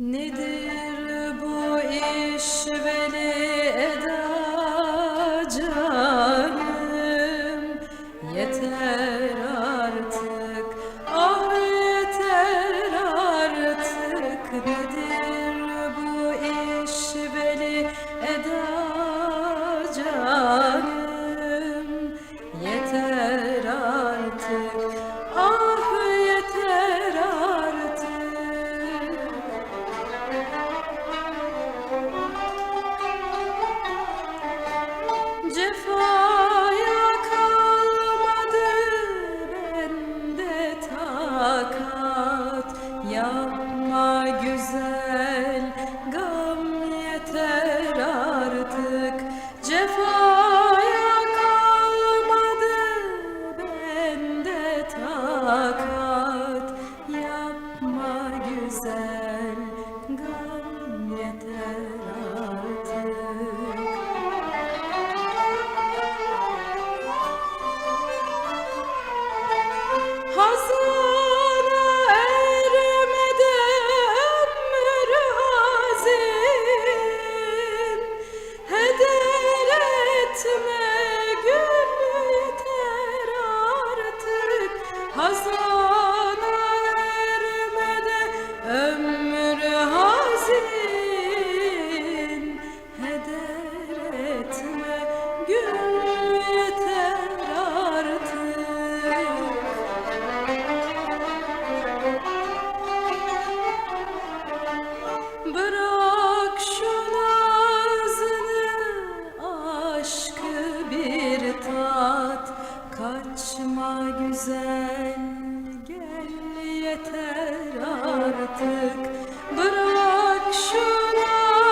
Nedir beautiful. Hustle. Gel yeter artık bırak şuanın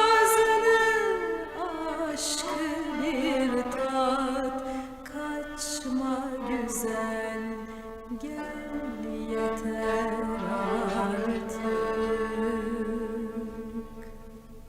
aşkı bir tat kaçma güzel gel yeter.